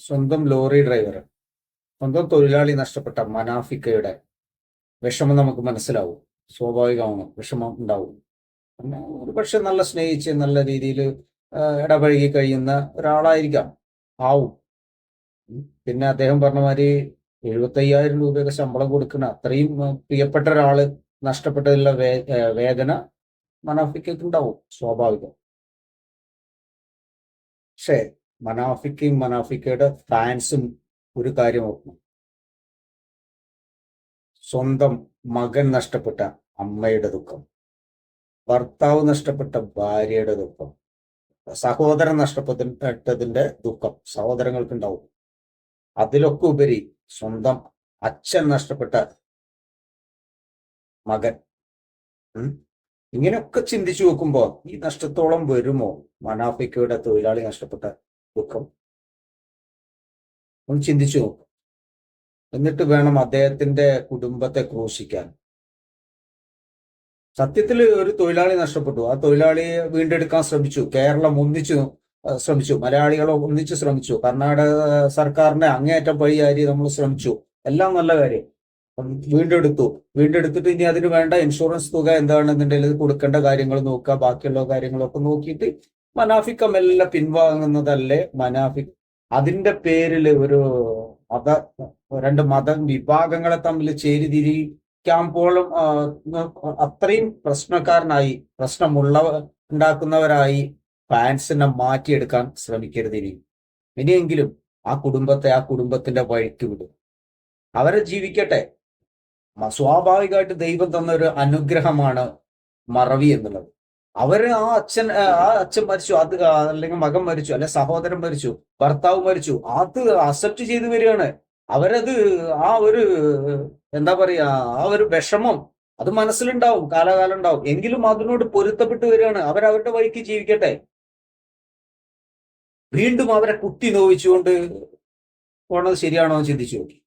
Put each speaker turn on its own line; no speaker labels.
സ്വന്തം lorry driver സ്വന്തം തൊഴിലാളി നഷ്ടപ്പെട്ട മനാഫിക്കയുടെ വിഷമം നമുക്ക് മനസ്സിലാവും. സ്വാഭാവികമാണ് വിഷമം ഉണ്ടാവും. ഒരു പക്ഷെ നല്ല സ്നേഹിച്ച് നല്ല രീതിയിൽ ഇടപഴകി കഴിയുന്ന ഒരാളായിരിക്കാം. ആവും. പിന്നെ അദ്ദേഹം പറഞ്ഞ മാതിരി എഴുപത്തയ്യായിരം രൂപയൊക്കെ ശമ്പളം കൊടുക്കുന്ന അത്രയും പ്രിയപ്പെട്ട ഒരാൾ നഷ്ടപ്പെട്ടതിലുള്ള വേ വേദന മനാഫിക്കൊക്കെ ഉണ്ടാവും സ്വാഭാവികം. പക്ഷേ മനാഫിക്കയും മനാഫിക്കയുടെ ഫാൻസും ഒരു കാര്യം ഓർക്കണം. സ്വന്തം മകൻ നഷ്ടപ്പെട്ട അമ്മയുടെ ദുഃഖം ഭർത്താവ് നഷ്ടപ്പെട്ട ഭാര്യയുടെ ദുഃഖം സഹോദരൻ നഷ്ടപ്പെട്ടതിന്റെ ദുഃഖം സഹോദരങ്ങൾക്ക് ഉണ്ടാവും അതിലൊക്കെ ഉപരി സ്വന്തം അച്ഛൻ നഷ്ടപ്പെട്ട മകൻ. ഇങ്ങനെയൊക്കെ ചിന്തിച്ചു നോക്കുമ്പോ ഈ നഷ്ടത്തോളം വരുമോ മനാഫിക്കയുടെ തൊഴിലാളി നഷ്ടപ്പെട്ട ദുഃഖം ഒന്ന് ചിന്തിച്ചു നോക്കും. എന്നിട്ട് വേണം അദ്ദേഹത്തിന്റെ കുടുംബത്തെ ക്രൂശിക്കാൻ. സത്യത്തിൽ ഒരു തൊഴിലാളി നഷ്ടപ്പെട്ടു. ആ തൊഴിലാളിയെ വീണ്ടെടുക്കാൻ ശ്രമിച്ചു. കേരളം ഒന്നിച്ചു ശ്രമിച്ചു. മലയാളികൾ ഒന്നിച്ചു ശ്രമിച്ചു. കർണാടക സർക്കാരിന്റെ അങ്ങേയറ്റം വഴിയാരി നമ്മൾ ശ്രമിച്ചു. എല്ലാം നല്ല കാര്യം. വീണ്ടെടുത്തു. വീണ്ടെടുത്തിട്ട് ഇനി അതിന് വേണ്ട ഇൻഷുറൻസ് തുക എന്താണെന്നുണ്ടെങ്കിൽ കൊടുക്കേണ്ട കാര്യങ്ങൾ നോക്കുക. ബാക്കിയുള്ള കാര്യങ്ങളൊക്കെ നോക്കിയിട്ട് മനാഫിക്ക മെല്ലെ പിൻവാങ്ങുന്നതല്ലേ മനാഫിക്? അതിന്റെ പേരിൽ ഒരു മത രണ്ട് മത വിഭാഗങ്ങളെ തമ്മിൽ ചേരിതിരിക്കാൻ പോലും അത്രയും പ്രശ്നക്കാരനായി പ്രശ്നമുള്ളവർ ഉണ്ടാക്കുന്നവരായി ഫാൻസിനെ മാറ്റിയെടുക്കാൻ ശ്രമിക്കരുത് ഇനി. ഇനിയെങ്കിലും ആ കുടുംബത്തെ ആ കുടുംബത്തിന്റെ വഴിക്ക് വിടും. അവരെ ജീവിക്കട്ടെ. സ്വാഭാവികമായിട്ട് ദൈവം തന്ന ഒരു അനുഗ്രഹമാണ് മറവി എന്നുള്ളത്. അവർ ആ അച്ഛൻ ആ അച്ഛൻ മരിച്ചു അത് അല്ലെങ്കിൽ മകൻ മരിച്ചു അല്ലെ സഹോദരൻ മരിച്ചു ഭർത്താവ് മരിച്ചു അത് അക്സെപ്റ്റ് ചെയ്തു വരികയാണ്. അവരത് ആ ഒരു എന്താ പറയാ ആ ഒരു വിഷമം അത് മനസ്സിലുണ്ടാവും കാലാകാലം ഉണ്ടാവും. എങ്കിലും അതിനോട് പൊരുത്തപ്പെട്ട് വരികയാണ്. അവരവരുടെ വഴിക്ക് ജീവിക്കട്ടെ. വീണ്ടും അവരെ കുട്ടി നോവിച്ചുകൊണ്ട് പോണത് ശരിയാണോ എന്ന് ചിന്തിച്ചു നോക്കി.